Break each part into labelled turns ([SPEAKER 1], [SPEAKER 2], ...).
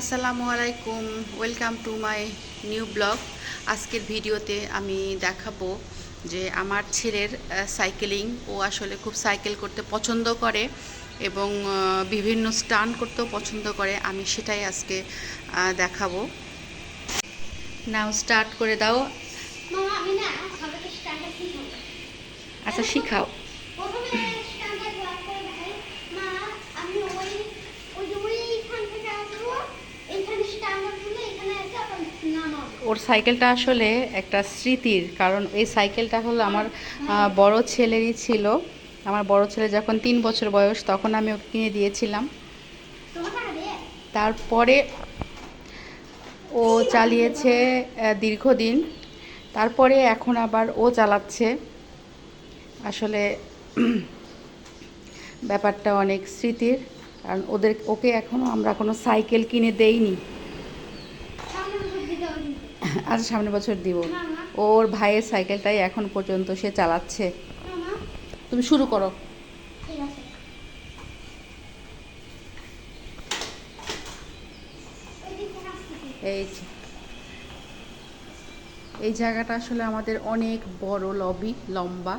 [SPEAKER 1] আসসালামু আলাইকুম welcome to my new blog আজকের ভিডিওতে আমি দেখাবো যে আমার ছেলের সাইকেলিং ও আসলে খুব সাইকেল করতে পছন্দ করে এবং বিভিন্ন স্টান করতেও পছন্দ করে। আমি সেটাই আজকে দেখাবো। নাও স্টার্ট করে দাও। আচ্ছা শিখাও। ওর সাইকেলটা আসলে একটা স্মৃতির, কারণ এই সাইকেলটা হলো আমার বড় ছেলেরই ছিল। আমার বড় ছেলে যখন তিন বছর বয়স তখন আমি ওকে কিনে দিয়েছিলাম। তারপরে ও চালিয়েছে দীর্ঘদিন। তারপরে এখন আবার ও চালাচ্ছে। আসলে ব্যাপারটা অনেক স্মৃতির, কারণ ওদের, ওকে এখনও আমরা কোনো সাইকেল কিনে দেইনি
[SPEAKER 2] সামনে বছর দিতে হবে
[SPEAKER 1] আজ সামনের বছর দিব। ওর ভাইয়ের সাইকেলটাই এখন পর্যন্ত সে চালাচ্ছে। তুমি শুরু করো। এই এই জায়গাটা আসলে আমাদের অনেক বড় লবি, লম্বা।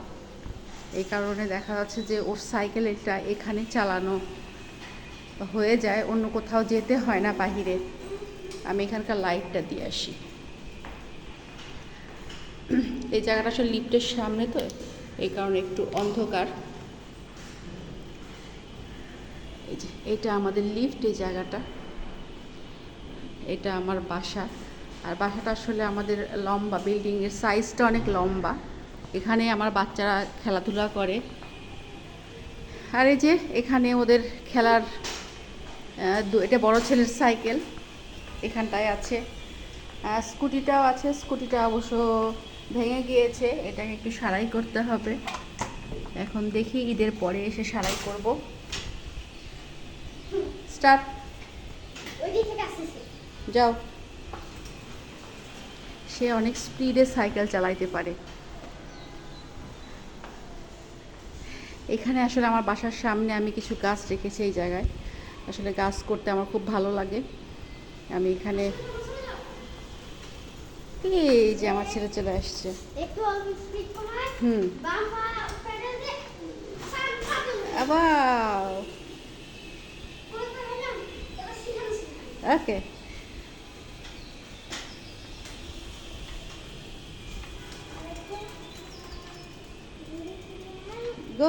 [SPEAKER 1] এই কারণে দেখা যাচ্ছে যে ওর সাইকেলটা এখানে চালানো হয়ে যায়, অন্য কোথাও যেতে হয় না বাহিরে। আমি এখানকার লাইটটা দিয়ে আসি। এই জায়গাটা আসলে লিফটের সামনে তো, এই কারণে একটু অন্ধকার। এই এটা আমাদের লিফট, এই জায়গাটা। এটা আমার বাসা। আর বাসাটা আসলে আমাদের লম্বা, বিল্ডিংয়ের সাইজটা অনেক লম্বা। এখানে আমার বাচ্চারা খেলাধুলা করে। আর এই যে, এখানে ওদের খেলার এটা বড় ছেলের সাইকেল। এখানটায় আছে। স্কুটিটাও আছে। স্কুটিটা অবশ্য ভেঙে গিয়েছে, এটাকে একটু সারাই করতে হবে। এখন দেখি ঈদের পরে এসে সারাই করব। স্টার্ট। যাও। সে অনেক স্পিডে সাইকেল চালাইতে পারে। এখানে আসলে আমার বাসার সামনে আমি কিছু গাছ রেখেছি এই জায়গায়। আসলে গাছ করতে আমার খুব ভালো লাগে। আমি এখানে এই যে আমার ছেলে চলে আসছে। হুম। আবার। ওকে। গো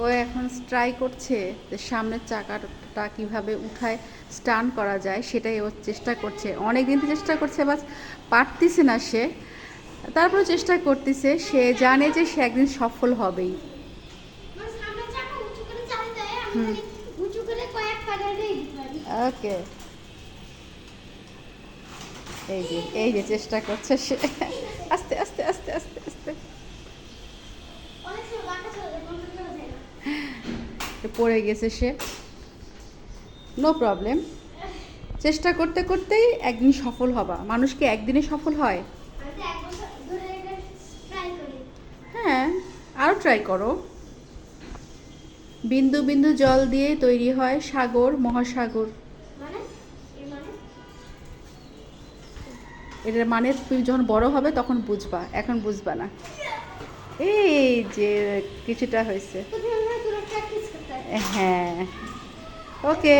[SPEAKER 1] ও এখন ট্রাই করছে যে সামনের চাকাটা কীভাবে উঠায় স্টান করা যায় সেটাই ও চেষ্টা করছে। অনেক দিন চেষ্টা করছে বাস পারতিছে না সে। তারপরে চেষ্টা করতেছে সে জানে যে সে একদিন সফল হবেই। ওকে। এই যে এই যে চেষ্টা করছে সে। আস্তে আস্তে আস্তে
[SPEAKER 2] অনেক সময় বাঁকা চলে যায় কন্ট্রোল করা যায় না
[SPEAKER 1] একটু পড়ে গেছে সে। নো প্রবলেম চেষ্টা করতে করতেই একদিন সফল হবা। মানুষ কি একদিনে সফল হয়? হ্যাঁ আরও ট্রাই করো। বিন্দু বিন্দু জল দিয়ে তৈরি হয় সাগর মহাসাগর।
[SPEAKER 2] মানে? মানে?
[SPEAKER 1] এটার মানে তুমি যখন বড় হবে তখন বুঝবা এখন বুঝবা না। এই যে কিছুটা হয়েছে। হ্যাঁ ওকে